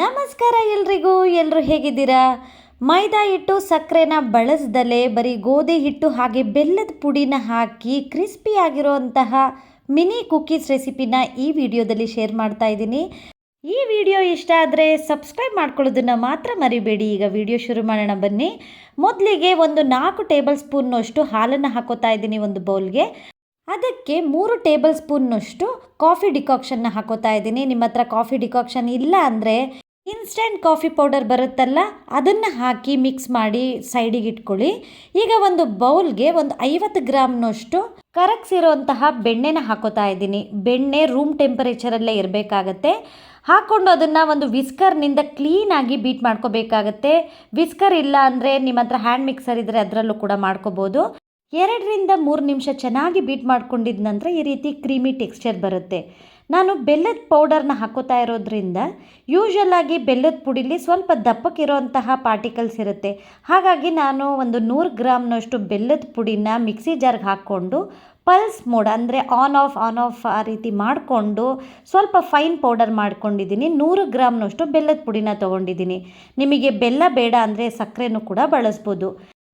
ನಮಸ್ಕಾರ ಎಲ್ರಿಗೂ ಎಲ್ಲರೂ ಹೇಗಿದ್ದೀರಾ? ಮೈದಾ ಹಿಟ್ಟು ಸಕ್ಕರೆನ ಬಳಸ್ದಲೇ ಬರೀ ಗೋಧಿ ಹಿಟ್ಟು ಹಾಗೆ ಬೆಲ್ಲದ ಪುಡಿನ ಹಾಕಿ ಕ್ರಿಸ್ಪಿ ಆಗಿರೋಂತಹ ಮಿನಿ ಕುಕ್ಕೀಸ್ ರೆಸಿಪಿನ ಈ ವಿಡಿಯೋದಲ್ಲಿ ಶೇರ್ ಮಾಡ್ತಾ ಇದ್ದೀನಿ. ಈ ವಿಡಿಯೋ ಇಷ್ಟ ಆದರೆ ಸಬ್ಸ್ಕ್ರೈಬ್ ಮಾಡ್ಕೊಳ್ಳೋದನ್ನು ಮಾತ್ರ ಮರಿಬೇಡಿ. ಈಗ ವಿಡಿಯೋ ಶುರು ಮಾಡೋಣ ಬನ್ನಿ. ಮೊದಲಿಗೆ ಒಂದು ನಾಲ್ಕು ಟೇಬಲ್ ಸ್ಪೂನ್ನಷ್ಟು ಹಾಲನ್ನು ಹಾಕೋತಾ ಇದ್ದೀನಿ ಒಂದು ಬೌಲ್ಗೆ. ಅದಕ್ಕೆ ಮೂರು ಟೇಬಲ್ ಸ್ಪೂನ್ನಷ್ಟು ಕಾಫಿ ಡಿಕಾಕ್ಷನ್ನ ಹಾಕೋತಾ ಇದ್ದೀನಿ. ನಿಮ್ಮ ಹತ್ರ ಕಾಫಿ ಡಿಕಾಕ್ಷನ್ ಇಲ್ಲ ಅಂದರೆ ಇನ್ಸ್ಟೆಂಟ್ ಕಾಫಿ ಪೌಡರ್ ಬರುತ್ತಲ್ಲ, ಅದನ್ನು ಹಾಕಿ ಮಿಕ್ಸ್ ಮಾಡಿ ಸೈಡಿಗೆ ಇಟ್ಕೊಳ್ಳಿ. ಈಗ ಒಂದು ಬೌಲ್ಗೆ ಒಂದು ಐವತ್ತು ಗ್ರಾಮ್ನಷ್ಟು ಕರಗಿಸಿರುವಂತಹ ಬೆಣ್ಣೆನ ಹಾಕೋತಾ ಇದ್ದೀನಿ. ಬೆಣ್ಣೆ ರೂಮ್ ಟೆಂಪರೇಚರಲ್ಲೇ ಇರಬೇಕಾಗತ್ತೆ. ಹಾಕ್ಕೊಂಡು ಅದನ್ನು ಒಂದು ವಿಸ್ಕರ್ನಿಂದ ಕ್ಲೀನಾಗಿ ಬೀಟ್ ಮಾಡ್ಕೋಬೇಕಾಗತ್ತೆ. ವಿಸ್ಕರ್ ಇಲ್ಲ ಅಂದರೆ ನಿಮ್ಮ ಹತ್ರ ಹ್ಯಾಂಡ್ ಮಿಕ್ಸರ್ ಇದ್ದರೆ ಅದರಲ್ಲೂ ಕೂಡ ಮಾಡ್ಕೋಬೋದು. ಎರಡರಿಂದ ಮೂರು ನಿಮಿಷ ಚೆನ್ನಾಗಿ ಬೀಟ್ ಮಾಡ್ಕೊಂಡಿದ ನಂತರ ಈ ರೀತಿ ಕ್ರೀಮಿ ಟೆಕ್ಸ್ಚರ್ ಬರುತ್ತೆ. ನಾನು ಬೆಲ್ಲದ ಪೌಡರ್ನ ಹಾಕೋತಾ ಇರೋದ್ರಿಂದ ಯೂಶಲ್ ಆಗಿ ಬೆಲ್ಲದ ಪುಡಿಲಿ ಸ್ವಲ್ಪ ದಪ್ಪಕ್ಕಿರೋಂತಹ ಪಾರ್ಟಿಕಲ್ಸ್ ಇರುತ್ತೆ. ಹಾಗಾಗಿ ನಾನು ಒಂದು ನೂರು ಗ್ರಾಮ್ನಷ್ಟು ಬೆಲ್ಲದ ಪುಡಿನ ಮಿಕ್ಸಿ ಜಾರ್ಗೆ ಹಾಕ್ಕೊಂಡು ಪಲ್ಸ್ ಮೋಡ್ ಅಂದರೆ ಆನ್ ಆಫ್ ಆನ್ ಆಫ್ ಆ ರೀತಿ ಮಾಡಿಕೊಂಡು ಸ್ವಲ್ಪ ಫೈನ್ ಪೌಡರ್ ಮಾಡ್ಕೊಂಡಿದ್ದೀನಿ. ನೂರು ಗ್ರಾಮ್ನಷ್ಟು ಬೆಲ್ಲದ ಪುಡಿನ ತೊಗೊಂಡಿದ್ದೀನಿ. ನಿಮಗೆ ಬೆಲ್ಲ ಬೇಡ ಅಂದರೆ ಸಕ್ಕರೆನೂ ಕೂಡ ಬಳಸ್ಬೋದು.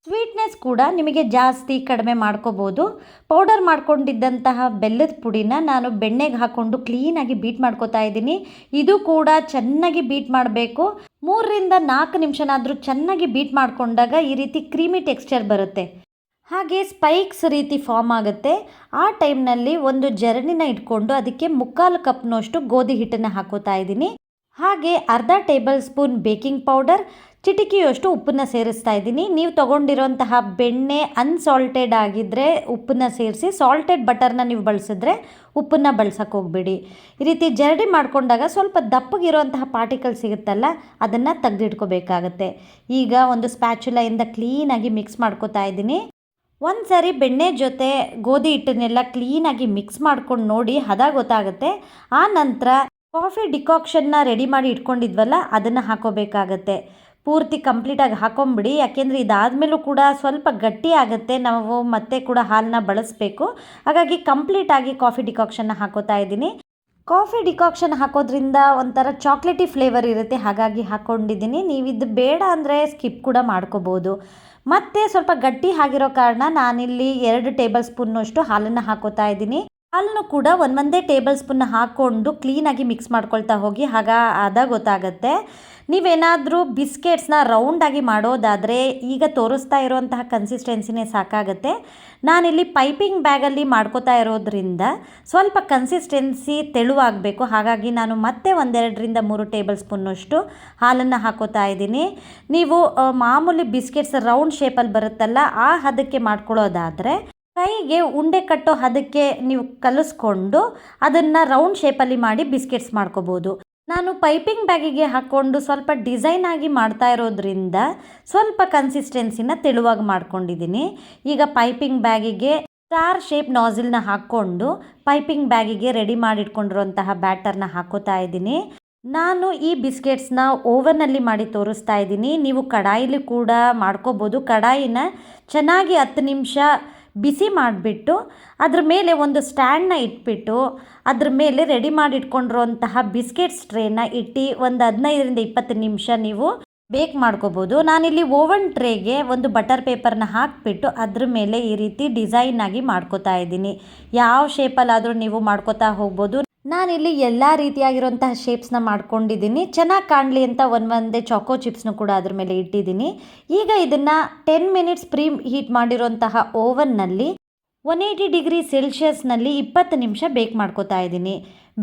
ಸ್ವೀಟ್ನೆಸ್ ಕೂಡ ನಿಮಗೆ ಜಾಸ್ತಿ ಕಡಿಮೆ ಮಾಡ್ಕೋಬೋದು. ಪೌಡರ್ ಮಾಡ್ಕೊಂಡಿದ್ದಂತಹ ಬೆಲ್ಲದ ಪುಡಿನ ನಾನು ಬೆಣ್ಣೆಗೆ ಹಾಕ್ಕೊಂಡು ಕ್ಲೀನಾಗಿ ಬೀಟ್ ಮಾಡ್ಕೋತಾ ಇದ್ದೀನಿ. ಇದು ಕೂಡ ಚೆನ್ನಾಗಿ ಬೀಟ್ ಮಾಡಬೇಕು. ಮೂರರಿಂದ ನಾಲ್ಕು ನಿಮಿಷನಾದರೂ ಚೆನ್ನಾಗಿ ಬೀಟ್ ಮಾಡಿಕೊಂಡಾಗ ಈ ರೀತಿ ಕ್ರೀಮಿ ಟೆಕ್ಸ್ಚರ್ ಬರುತ್ತೆ. ಹಾಗೆ ಸ್ಪೈಕ್ಸ್ ರೀತಿ ಫಾರ್ಮ್ ಆಗುತ್ತೆ. ಆ ಟೈಮ್ನಲ್ಲಿ ಒಂದು ಜರಡಿನ ಇಟ್ಕೊಂಡು ಅದಕ್ಕೆ ಮುಕ್ಕಾಲು ಕಪ್ನಷ್ಟು ಗೋಧಿ ಹಿಟ್ಟನ್ನು ಹಾಕೋತಾ ಇದ್ದೀನಿ. ಹಾಗೆ ಅರ್ಧ ಟೇಬಲ್ ಸ್ಪೂನ್ ಬೇಕಿಂಗ್ ಪೌಡರ್, ಚಿಟಿಕೆಯಷ್ಟು ಉಪ್ಪನ್ನು ಸೇರಿಸ್ತಾ ಇದ್ದೀನಿ. ನೀವು ತೊಗೊಂಡಿರೋಂತಹ ಬೆಣ್ಣೆ ಅನ್ಸಾಲ್ಟೆಡ್ ಆಗಿದ್ದರೆ ಉಪ್ಪನ್ನು ಸೇರಿಸಿ ಸಾಲ್ಟೆಡ್ ಬಟರ್ನ ನೀವು ಬಳಸಿದ್ರೆ ಉಪ್ಪನ್ನು ಬಳಸಕ್ಕೆ ಹೋಗ್ಬೇಡಿ. ಈ ರೀತಿ ಜರಡಿ ಮಾಡಿಕೊಂಡಾಗ ಸ್ವಲ್ಪ ದಪ್ಪಗಿರೋಂತಹ ಪಾರ್ಟಿಕಲ್ ಸಿಗುತ್ತಲ್ಲ, ಅದನ್ನು ತೆಗೆದಿಟ್ಕೋಬೇಕಾಗತ್ತೆ. ಈಗ ಒಂದು ಸ್ಪ್ಯಾಚುಲೆಯಿಂದ ಕ್ಲೀನಾಗಿ ಮಿಕ್ಸ್ ಮಾಡ್ಕೋತಾ ಇದ್ದೀನಿ. ಒಂದು ಸಾರಿ ಬೆಣ್ಣೆ ಜೊತೆ ಗೋಧಿ ಹಿಟ್ಟನ್ನೆಲ್ಲ ಕ್ಲೀನಾಗಿ ಮಿಕ್ಸ್ ಮಾಡ್ಕೊಂಡು ನೋಡಿ, ಹದ ಗೊತ್ತಾಗುತ್ತೆ. ಆ ನಂತರ ಕಾಫಿ ಡಿಕಾಕ್ಷನ್ನ ರೆಡಿ ಮಾಡಿ ಇಟ್ಕೊಂಡಿದ್ವಲ್ಲ, ಅದನ್ನು ಹಾಕೋಬೇಕಾಗತ್ತೆ. ಪೂರ್ತಿ ಕಂಪ್ಲೀಟಾಗಿ ಹಾಕೊಂಬಿಡಿ, ಯಾಕೆಂದರೆ ಇದಾದಮೇಲೂ ಕೂಡ ಸ್ವಲ್ಪ ಗಟ್ಟಿ ಆಗುತ್ತೆ, ನಾವು ಮತ್ತೆ ಕೂಡ ಹಾಲನ್ನ ಬಳಸಬೇಕು. ಹಾಗಾಗಿ ಕಂಪ್ಲೀಟಾಗಿ ಕಾಫಿ ಡಿಕಾಕ್ಷನ್ನ ಹಾಕೋತಾ ಇದ್ದೀನಿ. ಕಾಫಿ ಡಿಕಾಕ್ಷನ್ ಹಾಕೋದ್ರಿಂದ ಒಂಥರ ಚಾಕ್ಲೇಟಿ ಫ್ಲೇವರ್ ಇರುತ್ತೆ, ಹಾಗಾಗಿ ಹಾಕ್ಕೊಂಡಿದ್ದೀನಿ ನೀವು ಇದು ಬೇಡ ಅಂದರೆ ಸ್ಕಿಪ್ ಕೂಡ ಮಾಡ್ಕೋಬೋದು. ಮತ್ತು ಸ್ವಲ್ಪ ಗಟ್ಟಿ ಆಗಿರೋ ಕಾರಣ ನಾನಿಲ್ಲಿ ಎರಡು ಟೇಬಲ್ ಸ್ಪೂನ್ನಷ್ಟು ಹಾಲನ್ನು ಹಾಕೋತಾ ಇದ್ದೀನಿ. ಹಾಲನ್ನು ಕೂಡ ಒಂದೊಂದೇ ಟೇಬಲ್ ಸ್ಪೂನ್ ಹಾಕ್ಕೊಂಡು ಕ್ಲೀನಾಗಿ ಮಿಕ್ಸ್ ಮಾಡ್ಕೊಳ್ತಾ ಹೋಗಿ, ಆಗ ಅದ ಗೊತ್ತಾಗುತ್ತೆ. ನೀವೇನಾದರೂ ಬಿಸ್ಕೆಟ್ಸ್ನ ರೌಂಡಾಗಿ ಮಾಡೋದಾದರೆ ಈಗ ತೋರಿಸ್ತಾ ಇರೋಂತಹ ಕನ್ಸಿಸ್ಟೆನ್ಸಿನೇ ಸಾಕಾಗುತ್ತೆ. ನಾನಿಲ್ಲಿ ಪೈಪಿಂಗ್ ಬ್ಯಾಗಲ್ಲಿ ಮಾಡ್ಕೋತಾ ಇರೋದ್ರಿಂದ ಸ್ವಲ್ಪ ಕನ್ಸಿಸ್ಟೆನ್ಸಿ ತೆಳುವಾಗಬೇಕು. ಹಾಗಾಗಿ ನಾನು ಮತ್ತೆ ಒಂದೆರಡರಿಂದ ಮೂರು ಟೇಬಲ್ ಸ್ಪೂನ್ನಷ್ಟು ಹಾಲನ್ನು ಹಾಕೋತಾ ಇದ್ದೀನಿ. ನೀವು ಮಾಮೂಲಿ ಬಿಸ್ಕೆಟ್ಸ್ ರೌಂಡ್ ಶೇಪಲ್ಲಿ ಬರುತ್ತಲ್ಲ, ಆ ಹದಕ್ಕೆ ಮಾಡ್ಕೊಳ್ಳೋದಾದರೆ ಕೈಗೆ ಉಂಡೆ ಕಟ್ಟೋ ಹದಕ್ಕೆ ನೀವು ಕಲಿಸ್ಕೊಂಡು ಅದನ್ನು ರೌಂಡ್ ಶೇಪಲ್ಲಿ ಮಾಡಿ ಬಿಸ್ಕೆಟ್ಸ್ ಮಾಡ್ಕೋಬೋದು. ನಾನು ಪೈಪಿಂಗ್ ಬ್ಯಾಗಿಗೆ ಹಾಕ್ಕೊಂಡು ಸ್ವಲ್ಪ ಡಿಸೈನ್ ಆಗಿ ಮಾಡ್ತಾ ಇರೋದ್ರಿಂದ ಸ್ವಲ್ಪ ಕನ್ಸಿಸ್ಟೆನ್ಸಿನ ತೆಳುವಾಗಿ ಮಾಡ್ಕೊಂಡಿದ್ದೀನಿ. ಈಗ ಪೈಪಿಂಗ್ ಬ್ಯಾಗಿಗೆ ಸ್ಟಾರ್ ಶೇಪ್ ನಾಜಿಲ್ನ ಹಾಕ್ಕೊಂಡು ಪೈಪಿಂಗ್ ಬ್ಯಾಗಿಗೆ ರೆಡಿ ಮಾಡಿಟ್ಕೊಂಡಿರುವಂತಹ ಬ್ಯಾಟರ್ನ ಹಾಕೋತಾ ಇದ್ದೀನಿ. ನಾನು ಈ ಬಿಸ್ಕೆಟ್ಸ್ನ ಓವನಲ್ಲಿ ಮಾಡಿ ತೋರಿಸ್ತಾ ಇದ್ದೀನಿ. ನೀವು ಕಡಾಯಿಲಿ ಕೂಡ ಮಾಡ್ಕೋಬೋದು. ಕಡಾಯಿನ ಚೆನ್ನಾಗಿ ಹತ್ತು ನಿಮಿಷ ಬಿಸಿ ಮಾಡಿಬಿಟ್ಟು ಅದ್ರ ಮೇಲೆ ಒಂದು ಸ್ಟ್ಯಾಂಡ್ನ ಇಟ್ಬಿಟ್ಟು ಅದ್ರ ಮೇಲೆ ರೆಡಿ ಮಾಡಿ ಇಟ್ಕೊಂಡಿರೋಂತಹ ಬಿಸ್ಕೆಟ್ಸ್ ಟ್ರೇನ ಇಟ್ಟು ಒಂದು ಹದಿನೈದರಿಂದ ಇಪ್ಪತ್ತು ನಿಮಿಷ ನೀವು ಬೇಕ್ ಮಾಡ್ಕೋಬೋದು. ನಾನಿಲ್ಲಿ ಓವನ್ ಟ್ರೇಗೆ ಒಂದು ಬಟರ್ ಪೇಪರ್ನ ಹಾಕಿಬಿಟ್ಟು ಅದ್ರ ಮೇಲೆ ಈ ರೀತಿ ಡಿಸೈನ್ ಆಗಿ ಮಾಡ್ಕೋತಾ ಇದ್ದೀನಿ. ಯಾವ ಶೇಪಲ್ಲಾದರೂ ನೀವು ಮಾಡ್ಕೋತಾ ಹೋಗ್ಬೋದು. ನಾನಿಲ್ಲಿ ಎಲ್ಲ ರೀತಿಯಾಗಿರುವಂತಹ ಶೇಪ್ಸ್ನ ಮಾಡ್ಕೊಂಡಿದ್ದೀನಿ. ಚೆನ್ನಾಗಿ ಕಾಣಲಿ ಅಂತ ಒಂದೊಂದೇ ಒಂದೇ ಚಾಕೋ ಚಿಪ್ಸ್ನು ಕೂಡ ಅದ್ರ ಮೇಲೆ ಇಟ್ಟಿದ್ದೀನಿ. ಈಗ ಇದನ್ನು ಟೆನ್ ಮಿನಿಟ್ಸ್ ಪ್ರೀ ಹೀಟ್ ಮಾಡಿರುವಂತಹ ಓವನ್ನಲ್ಲಿ ಒನ್ ಏಯ್ಟಿ ಡಿಗ್ರಿ ಸೆಲ್ಸಿಯಸ್ನಲ್ಲಿ ಇಪ್ಪತ್ತು ನಿಮಿಷ ಬೇಕ್ ಮಾಡ್ಕೋತಾ ಇದ್ದೀನಿ.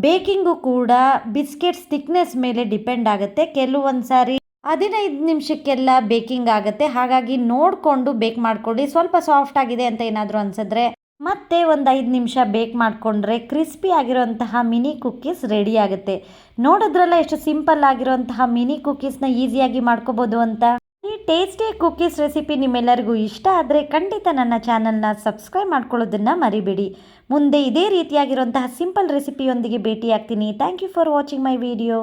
ಬೇಕಿಂಗು ಕೂಡ ಬಿಸ್ಕೆಟ್ಸ್ ಥಿಕ್ನೆಸ್ ಮೇಲೆ ಡಿಪೆಂಡ್ ಆಗುತ್ತೆ. ಕೆಲವೊಂದು ಸಾರಿ ಹದಿನೈದು ನಿಮಿಷಕ್ಕೆಲ್ಲ ಬೇಕಿಂಗ್ ಆಗುತ್ತೆ. ಹಾಗಾಗಿ ನೋಡಿಕೊಂಡು ಬೇಕ್ ಮಾಡ್ಕೊಳ್ಳಿ. ಸ್ವಲ್ಪ ಸಾಫ್ಟ್ ಆಗಿದೆ ಅಂತ ಏನಾದರೂ ಅನ್ಸಿದ್ರೆ ಮತ್ತೆ ಒಂದು ಐದು ನಿಮಿಷ ಬೇಕ್ ಮಾಡಿಕೊಂಡ್ರೆ ಕ್ರಿಸ್ಪಿ ಆಗಿರೋಂತಹ ಮಿನಿ ಕುಕ್ಕೀಸ್ ರೆಡಿ ಆಗುತ್ತೆ. ನೋಡಿದ್ರಲ್ಲ ಎಷ್ಟು ಸಿಂಪಲ್ ಆಗಿರೋಂತಹ ಮಿನಿ ಕುಕ್ಕೀಸ್ನ ಈಸಿಯಾಗಿ ಮಾಡ್ಕೋಬೋದು ಅಂತ. ಈ ಟೇಸ್ಟಿ ಕುಕ್ಕೀಸ್ ರೆಸಿಪಿ ನಿಮ್ಮೆಲ್ಲರಿಗೂ ಇಷ್ಟ ಆದರೆ ಖಂಡಿತ ನನ್ನ ಚಾನಲ್ನ ಸಬ್ಸ್ಕ್ರೈಬ್ ಮಾಡ್ಕೊಳ್ಳೋದನ್ನು ಮರಿಬೇಡಿ. ಮುಂದೆ ಇದೇ ರೀತಿಯಾಗಿರುವಂತಹ ಸಿಂಪಲ್ ರೆಸಿಪಿಯೊಂದಿಗೆ ಭೇಟಿ ಆಗ್ತೀನಿ thank you for watching my video